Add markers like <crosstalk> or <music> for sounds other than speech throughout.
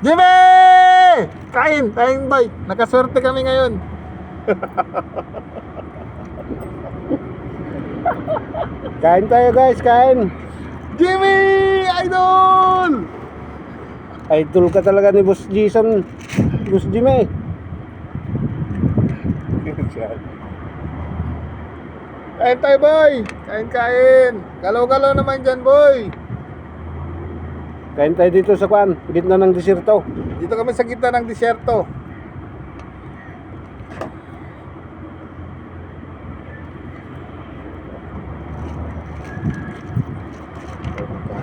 Jimmy! Kain! Kain boy! Nakaswerte kami ngayon. <laughs> Kain tayo guys, kain. Jimmy! Idol! Idol ka talaga ni Boss Jason. Boss Jimmy. Kain tayo boy! Kain kain! Galaw-galaw naman dyan boy! Kain tayo dito sa kwan, gitna ng desierto. Dito kami sa gitna ng disyerto.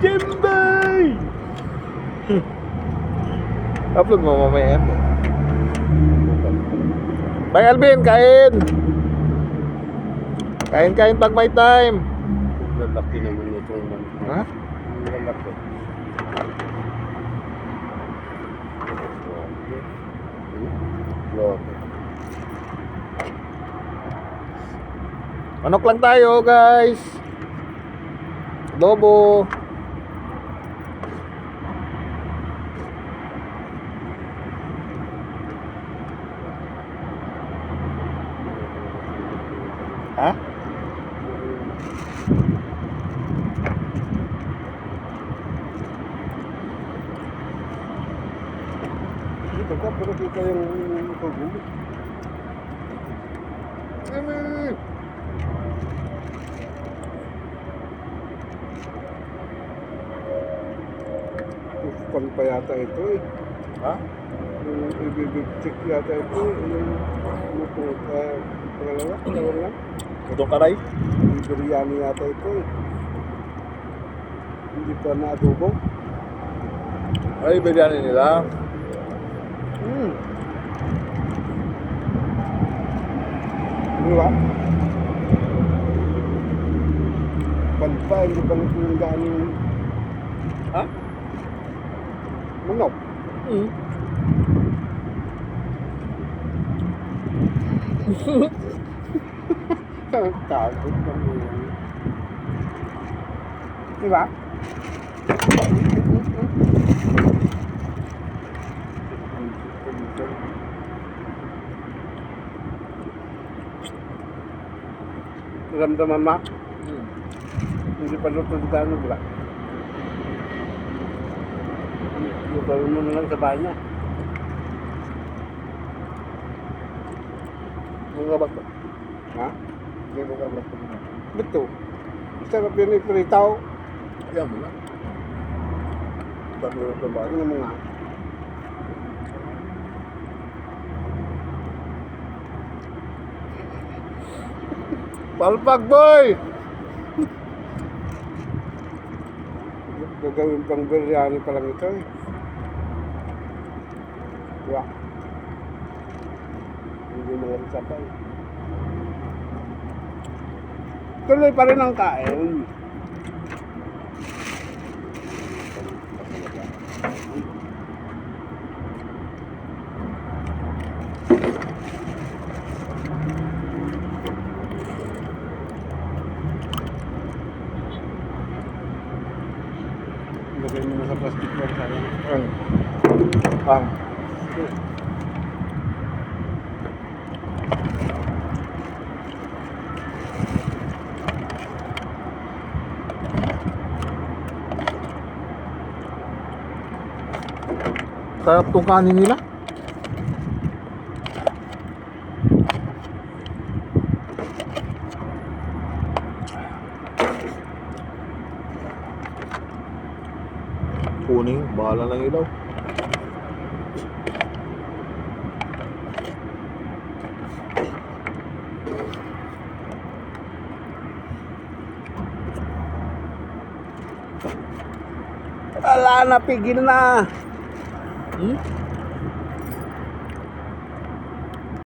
Jimbay! <laughs> Upload mo mamaya. Bye Alvin, kain! Kain kain pag may time. Lalaki naman itong man. Ha? Lalaki. Lord. Manok lang tayo guys. Lobo. Ha? Dito ka, pero kita yung tubo. Mm. Kwan pa yata ito eh. Ha? Yung ibibig check yata ito eh. Yung pangalawa, lang. Utong karay? Yung biryani yata ito eh. Hindi pa na-adobo. Ay, biryani nila. Hmm. Di ba? Pagpa, hindi pa natinanggaan yung Ha? Manok. Mm. Takot lang yun. Di ba? Ramdaman ma? Mm. Hindi pa luto sa gano'n ba? Luto mo na lang sa bahay niya. Mga bato. Ha? Mo ka bato. Betul. Sarap yun yung pritaw. Kaya mo na. Bago sa bago. Ano mo nga? Palpag boy! <laughs> Gagawin pang biryani pa lang ito eh. Diba? Hindi mo lang sabay. Tuloy pa rin ang kain. Lagay mo na sa plastic bag sayang. Ang. Ang. Sarap tong kanin nila. Kuning, bahala lang ilaw. Ala na, pigil na. Hmm?